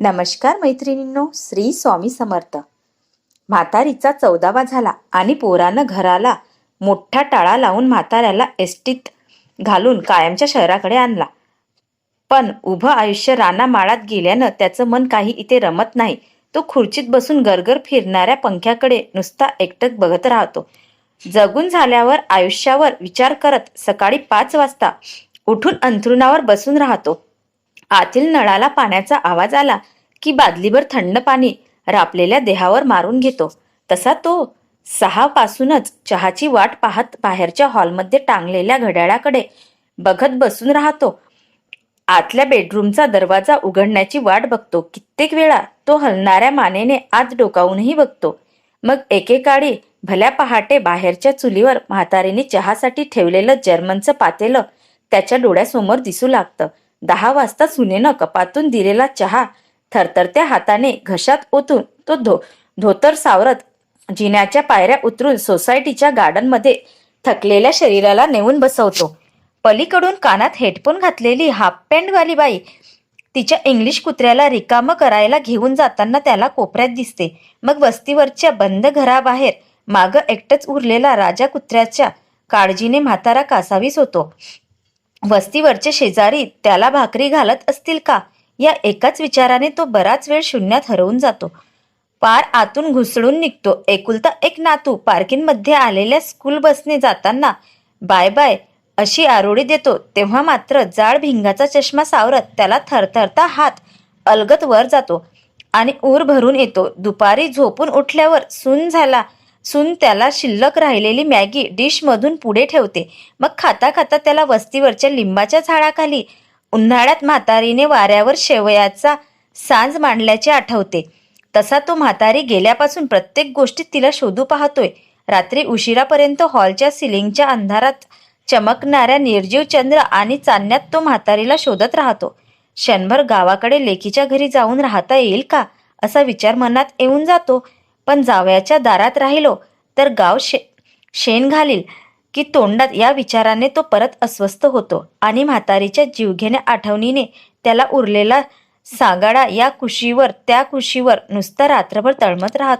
नमस्कार मैत्रिणींनो श्री स्वामी समर्थ. म्हातारीचा चौदावा झाला आणि पोरानं घराला मोठा टाळा लावून म्हाताऱ्याला एसटीत घालून कायमच्या शहराकडे आणला. पण उभं आयुष्य राना माळात गेल्यानं त्याचं मन काही इथे रमत नाही. तो खुर्चीत बसून गरगर फिरणाऱ्या पंख्याकडे नुसता एकटक बघत राहतो. जगून झाल्यावर आयुष्यावर विचार करत सकाळी पाच वाजता उठून अंथरुणावर बसून राहतो. आतील नळाला पाण्याचा आवाज आला की बादलीभर थंड पाणी रापलेल्या देहावर मारून घेतो. तसा तो सहा पासूनच चहाची वाट पाहत बाहेरच्या हॉलमध्ये टांगलेल्या घड्याळाकडे बघत बसून राहतो. आतल्या बेडरूमचा दरवाजा उघडण्याची वाट बघतो. कित्येक वेळा तो हलणाऱ्या मानेने आत डोकावूनही बघतो. मग एकेकाळी भल्या पहाटे बाहेरच्या चुलीवर म्हातारीने चहासाठी ठेवलेलं जर्मनचं पातेलं त्याच्या डोळ्यासमोर दिसू लागतं. दहा वाजता सुनेनं कपातून दिलेला चहा थरथरत्या हाताने घशात ओतून तो धो धोतर सावरत जिन्याच्या पायऱ्या उतरून सोसायटीच्या गार्डनमध्ये थकलेल्या शरीराला नेऊन बसवतो. पलीकडून कानात हेडफोन घातलेली हाफ पॅन्टवाली बाई तिच्या इंग्लिश कुत्र्याला रिकामं करायला घेऊन जाताना त्याला कोपऱ्यात दिसते. मग वस्तीवरच्या बंद घराबाहेर मागं एकटंच उरलेला राजा कुत्र्याच्या काळजीने म्हातारा कासावीस होतो. वस्तीवरचे शेजारी त्याला भाकरी घालत असतील का? या एकाच विचाराने तो बराच वेळ शून्यात हरवून जातो. पार आतून घुसळून निघतो. एकुलता एक नातू पार्किंगमध्ये आलेल्या स्कूल बसने जाताना बाय बाय अशी आरोळी देतो. तेव्हा मात्र जाड भिंगाचा चष्मा सावरत त्याला थरथरता हात अलगत वर जातो आणि ऊर भरून येतो. दुपारी झोपून उठल्यावर सून झाला. सून त्याला शिल्लक राहिलेली मॅगी डिशमधून पुढे ठेवते. मग खाता खाता त्याला वस्तीवरच्या लिंबाच्या झाडाखाली उन्हाळ्यात म्हातारीने वाऱ्यावर शेवयाचा सांज मांडल्याचे आठवते. तसा तो म्हातारी गेल्यापासून प्रत्येक गोष्टीत तिला शोधू पाहतोय. रात्री उशिरापर्यंत हॉलच्या सिलिंगच्या अंधारात चमकणाऱ्या निर्जीव चंद्र आणि चांदण्यात तो म्हातारीला शोधत राहतो. क्षणभर गावाकडे लेकीच्या घरी जाऊन राहता येईल का? असा विचार मनात येऊन जातो. पण जावयाच्या दारात राहिलो तर गाव शे शेण घालील की तोंडात या विचाराने तो परत अस्वस्थ होतो आणि म्हातारीच्या जीवघेण्या आठवणीने त्याला उरलेला सागाडा या कुशीवर त्या कुशीवर नुसता रात्रभर तळमत राहतो